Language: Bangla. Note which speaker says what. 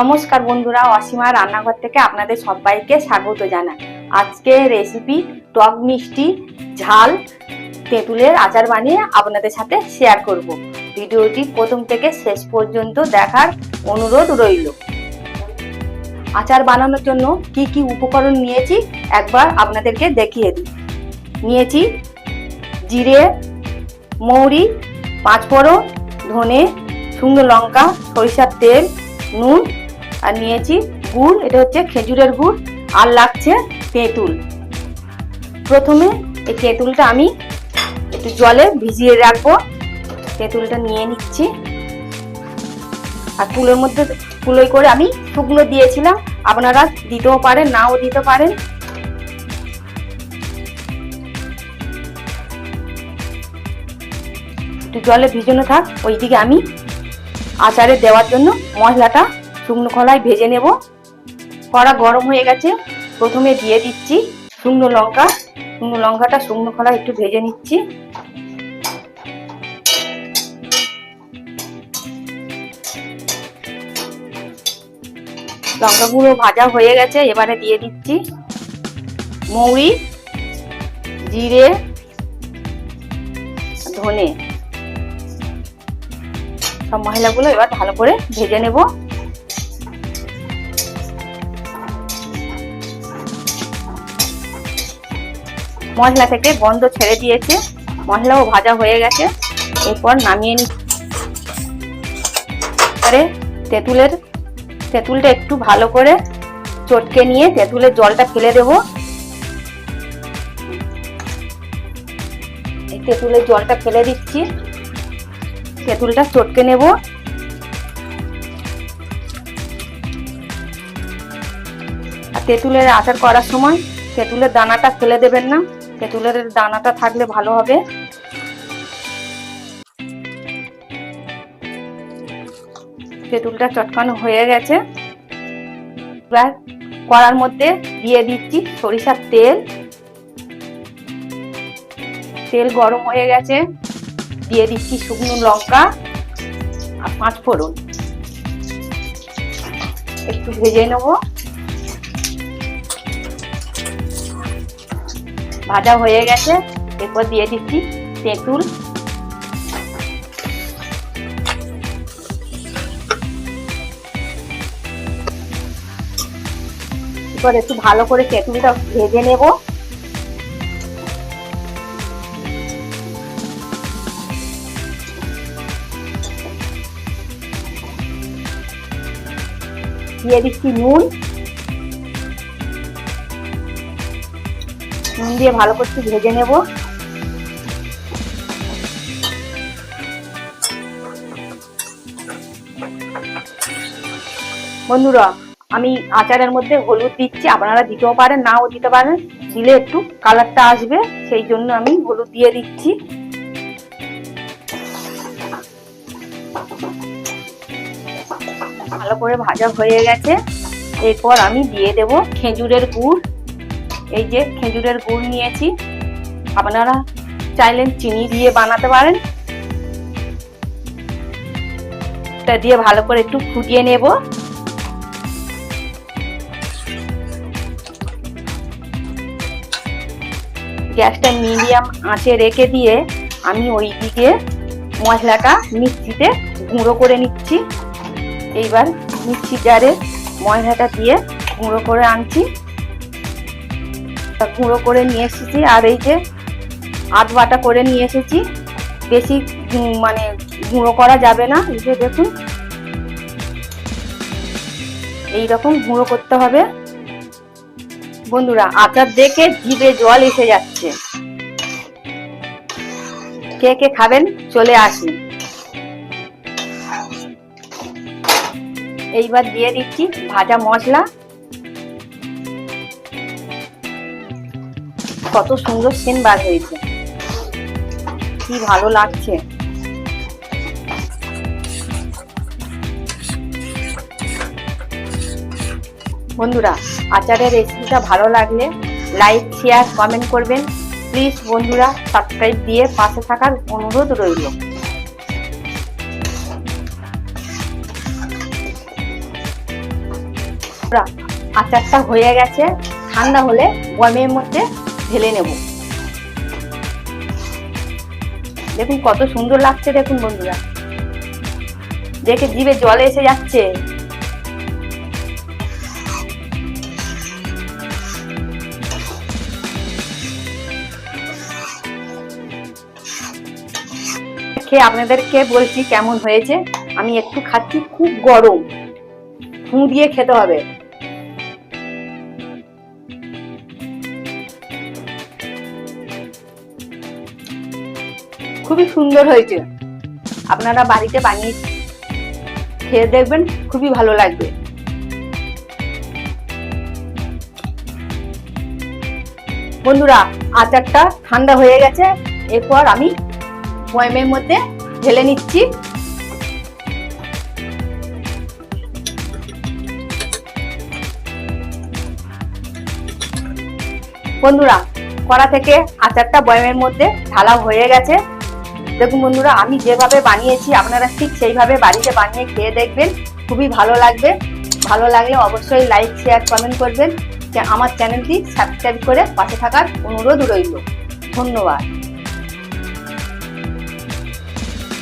Speaker 1: নমস্কার বন্ধুরা, অসীমা রান্নাঘর থেকে আপনাদের সবাইকে স্বাগত জানাই। আজকে রেসিপি টক মিষ্টি, ঝাল, তেঁতুলের আচার বানিয়ে আপনাদের সাথে শেয়ার করব। ভিডিওটি প্রথম থেকে শেষ পর্যন্ত দেখার অনুরোধ রইল। আচার বানানোর জন্য কি কি উপকরণ নিয়েছি একবার আপনাদেরকে দেখিয়ে দিই। নিয়েছি জিরে, মৌরি, পাঁচফোড়ন, ধনে, শুকনো লঙ্কা, সরিষার তেল, নুন আর নিয়েছি গুড়, এটা হচ্ছে খেজুরের গুড় আর লাগছে তেঁতুল। প্রথমে এই তেঁতুলটা আমি একটু জলে ভিজিয়ে রাখব। তেঁতুলটা নিয়ে নিচ্ছি। আর কুলোর মধ্যে কুলোই করে আমি শুকনো দিয়েছিলাম। আপনারা দিতেও পারেন, নাও দিতে পারেন। একটু জলে ভিজানো থাক, ওইদিকে আমি আচারে দেওয়ার জন্য মশলাটা শুকনো খোলায় ভেজে নেব। কড়া গরম হয়ে গেছে। প্রথমে দিয়ে দিচ্ছি শুকনো লঙ্কা। শুকনো লঙ্কাটা শুকনো খোলায় একটু ভেজে নিচ্ছি। লঙ্কাগুলো ভাজা হয়ে গেছে, এবারে দিয়ে দিচ্ছি মৌরি, জিরে, ধনে। সব মশলাগুলো এবার ভালো করে ভেজে নেব। মশলা থেকে গন্ধ ছেড়ে দিয়েছে। মশলাও ভাজা হয়ে গেছে। এরপর নামিয়ে নি এবারে তেঁতুলের, তেঁতুলটা একটু ভালো করে চটকে নিয়ে তেঁতুলের জলটা ফেলে দেব। তেঁতুলের জলটা ফেলে দিচ্ছি। তেঁতুলটা চটকে নেব। আর তেঁতুলের আচার করার সময় তেঁতুলের দানাটা ফেলে দেবেন না। তেঁতুলের দানাটা থাকলে ভালো হবে। তেঁতুলটা চটকানো হয়ে গেছে। এবার কড়ার মধ্যে দিয়ে দিচ্ছি সরিষার তেল। তেল গরম হয়ে গেছে। দিয়ে দিচ্ছি শুকনো লঙ্কা আর পাঁচ ফোড়ন। একটু ভেজে নেব। ভাজা হয়ে গেছে। এরপর দিয়ে দিচ্ছি তেঁতুল। এরপর একটু ভালো করে তেঁতুলটা ভেজে নেব। দিয়ে দিচ্ছি নুন। নুন দিয়ে ভালো করে ভেজে নেব। বন্ধুরা, আমি আচারের মধ্যে হলুদ দিচ্ছি, আপনারা দিতেও পারেন, নাও দিতে পারেন, দিলে একটু কালারটা আসবে, সেই জন্য আমি হলুদ দিয়ে দিচ্ছি। ভালো করে ভাজা হয়ে গেছে, এরপর আমি দিয়ে দেব খেজুরের গুড়। এই যে খেজুরের গুড় নিয়েছি। আপনারা চাইলেন চিনি দিয়ে বানাতে পারেন। এটা দিয়ে ভালো করে একটু ফুটিয়ে নেব। গ্যাসটা মিডিয়াম আঁচে রেখে দিয়ে আমি ওই দিকে মশলাটা মিক্সিতে গুঁড়ো করে নিচ্ছি। এইবার মিক্সি জারে ময়দাটা দিয়ে গুঁড়ো করে আনছি। গুঁড়ো করে নিয়ে এসেছি, আর এই যে আধ বাটা করে নিয়ে এসেছি। বেশি মানে গুঁড়ো করা যাবে না, এই যে দেখুন। এইরকম গুঁড়ো করতে হবে। বন্ধুরা, আচার দেখে জিভে জল এসে যাচ্ছে। কে কে খাবেন? চলে আসুন এইবার দিয়ে দিচ্ছি ভাজা মশলা। কত সুন্দর সেন বার হয়েছে। কি ভালো লাগছে। বন্ধুরা, আচারের রেসিপিটা ভালো লাগলে লাইক শেয়ার কমেন্ট করবেন। প্লিজ বন্ধুরা সাবস্ক্রাইব দিয়ে পাশে থাকার অনুরোধ রইল। আচারটা হয়ে গেছে। ঠান্ডা হলে গমের মধ্যে ঢেলে নেব। দেখুন কত সুন্দর লাগছে, দেখুন বন্ধুরা। দেখে জিভে জল এসে যাচ্ছে। আপনাদেরকে বলছি কেমন হয়েছে। আমি একটু খাচ্ছি, খুব গরম। ফু দিয়ে খেতে হবে। খুবই সুন্দর হয়েছে আপনারা বাড়িতে বানিয়ে খেয়ে দেখবেন, খুবই ভালো লাগবে। বন্ধুরা, আচারটা ঠান্ডা হয়ে গেছে। এরপর আমি বয়মের মধ্যে ঢেলে নিচ্ছি। বন্ধুরা, কড়া থেকে আচারটা বয়মের মধ্যে ঢালা হয়ে গেছে। দেখুন বন্ধুরা, আমি যেভাবে বানিয়েছি, আপনারা ঠিক সেইভাবে বাড়িতে বানিয়ে খেয়ে দেখবেন। খুবই ভালো লাগবে। ভালো লাগলে অবশ্যই লাইক শেয়ার কমেন্ট করবেন। আমার চ্যানেলটি সাবস্ক্রাইব করে পাশে থাকার অনুরোধ রইল। ধন্যবাদ।